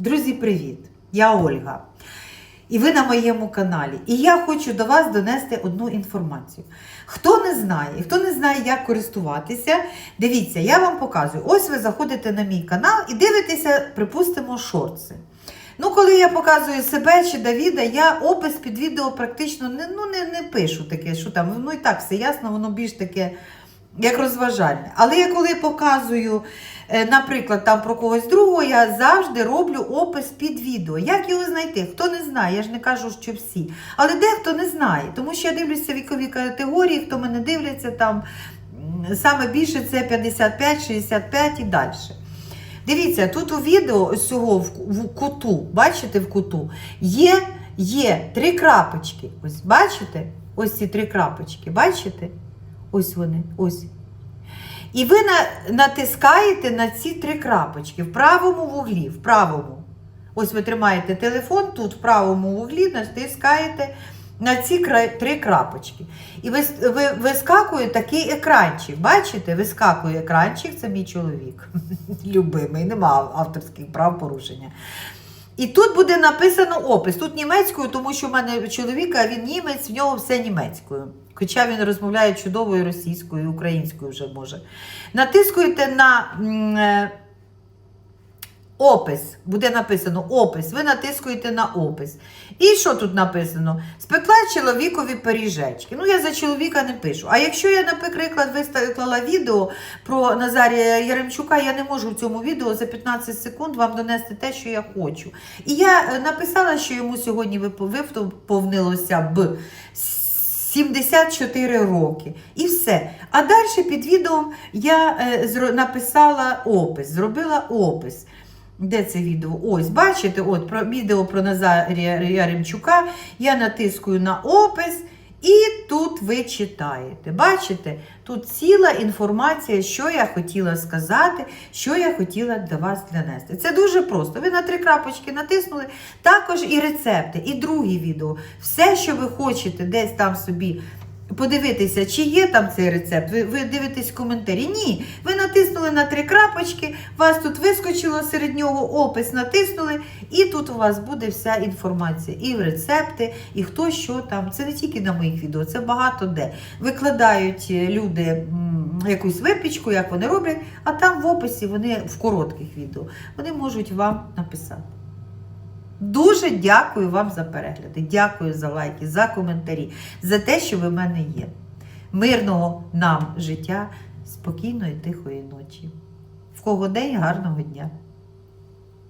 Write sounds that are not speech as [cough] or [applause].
Друзі, привіт! Я Ольга. І ви на моєму каналі. І я хочу до вас донести одну інформацію. Хто не знає, хто не знає, як користуватися, дивіться, я вам показую. Ось ви заходите на мій канал і дивитеся, припустимо, шорти. Ну, коли я показую себе чи Давіда, я опис під відео практично не, ну, не, не пишу таке, що там, ну і так все ясно, воно більш таке, як розважальне. Але я коли показую, е, наприклад, там про когось другого, я завжди роблю опис під відео. Як його знайти? Хто не знає, я ж не кажу, що всі. Але дехто не знає, тому що я дивлюся вікові категорії, хто мене дивляться там. Саме більше це 55, 65 і далі. Дивіться, тут у відео ось цього в, в куту, бачите в куту, є, є три крапочки. Ось бачите? Ось ці три крапочки, бачите? Ось вони, ось. І ви на, натискаєте на ці три крапочки в правому вуглі, в правому. Ось ви тримаєте телефон, тут в правому вуглі натискаєте на ці три крапочки. І ви, вискакує такий екранчик. Бачите, вискакує екранчик, це мій чоловік. [laughs] Любимий, нема авторських прав порушення. І тут буде написано опис. Тут німецькою, тому що в мене чоловік, а він німець, в нього все німецькою. Хоча він розмовляє чудовою російською, українською вже може. Натискуєте на е, опис. Буде написано опис. Ви натискуєте на опис. І що тут написано? Спекла чоловікові пиріжечки. Ну, я за чоловіка не пишу. А якщо я, наприклад, виставила відео про Назарія Яремчука, я не можу в цьому відео за 15 секунд вам донести те, що я хочу. І я е, написала, що йому сьогодні виповнилося б 74 роки. І все. А далі під відео я е, написала опис, зробила опис. Де це відео? Ось, бачите, от про відео про Назарія Яремчука. Я натискую на опис, і тут ви читаєте. Бачите? Тут ціла інформація, що я хотіла сказати, що я хотіла до вас донести. Це дуже просто. Ви на три крапочки натиснули, також і рецепти, і друге відео. Все, що ви хочете десь там собі подивитися, чи є там цей рецепт. Ви, ви дивитесь коментарі. Ні. Ви натиснули на три крапочки, вас тут вискочило серед нього опис, натиснули, і тут у вас буде вся інформація. І рецепти, і хто що там. Це не тільки на моїх відео, це багато де. Викладають е, люди якусь випічку, як вони роблять, а там в описі вони в коротких відео вони можуть вам написати. Дуже дякую вам за перегляди, дякую за лайки, за коментарі, за те, що ви в мене є. Мирного нам життя, спокійної, тихої ночі. В кого день гарного дня!